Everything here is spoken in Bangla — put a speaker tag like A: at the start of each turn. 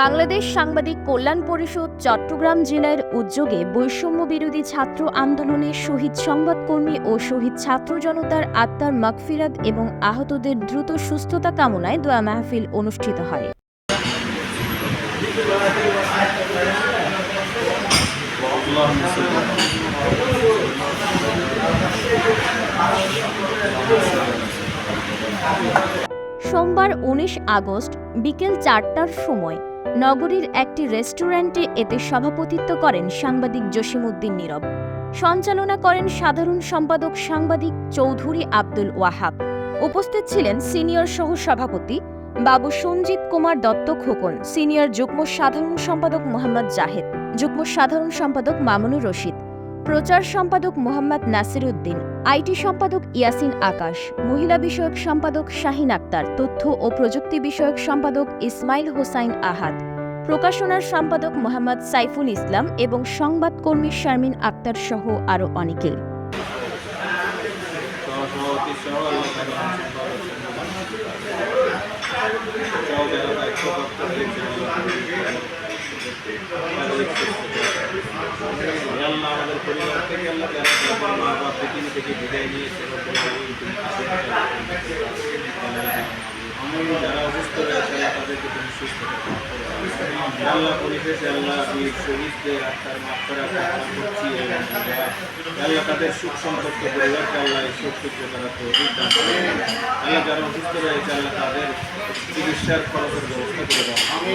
A: বাংলাদেশ সাংবাদিক কল্যাণ পরিষদ চট্টগ্রাম জেলার উদ্যোগে বৈষম্য বিরোধী ছাত্র আন্দোলনের শহীদ সংবাদকর্মী ও শহীদ ছাত্র জনতার আত্মার মাগফিরাত এবং আহতদের দ্রুত সুস্থতা কামনায় দোয়া মাহফিল অনুষ্ঠিত হয়। সোমবার উনিশ আগস্ট বিকেল চারটার সময় নগরীর একটি রেস্টুরেন্টে এতে সভাপতিত্ব করেন সাংবাদিক জসিমউদ্দিন নীরব। সঞ্চালনা করেন সাধারণ সম্পাদক সাংবাদিক চৌধুরী আব্দুল ওয়াহাব। উপস্থিত ছিলেন সিনিয়র সহ সভাপতি বাবু সঞ্জিত কুমার দত্ত খোকন, সিনিয়র যুগ্ম সাধারণ সম্পাদক মোহাম্মদ জাহেদ, যুগ্ম সাধারণ সম্পাদক মামুনুর রশিদ, প্রচার সম্পাদক মোহাম্মদ নাসির উদ্দিন আইটি সম্পাদক ইয়াসিন আকাশ, মহিলা বিষয়ক সম্পাদক শাহিন আক্তার, তথ্য ও প্রযুক্তি বিষয়ক সম্পাদক ইসমাইল হোসাইন আহাদ, প্রকাশনার সম্পাদক মোহাম্মদ সাইফুল ইসলাম এবং সংবাদকর্মী শারমিন আক্তার সহ আরও অনেকে।
B: সহসভাপতি সহ আল্লাহ তাআলা সহ যারা দায়িত্ব প্রাপ্ত হয়েছে আল্লাহ আমাদের পরিবার থেকে আমরা যারা তাদের মা বাপ পৃথিবী থেকে বিদায় নিয়ে সেবা আমি যারা অসুস্থ রয়েছে তাদেরকে তুমি সুস্থ আল্লাহ পরিবেশে আল্লাহ আমি শরীরকে আত্মার মাত্রা করছি আল্লাহ তাদের সুখ সম্পর্কে পরিবারকে আল্লাহ চিকিৎসার খরচের ব্যবস্থা করে দাও আমি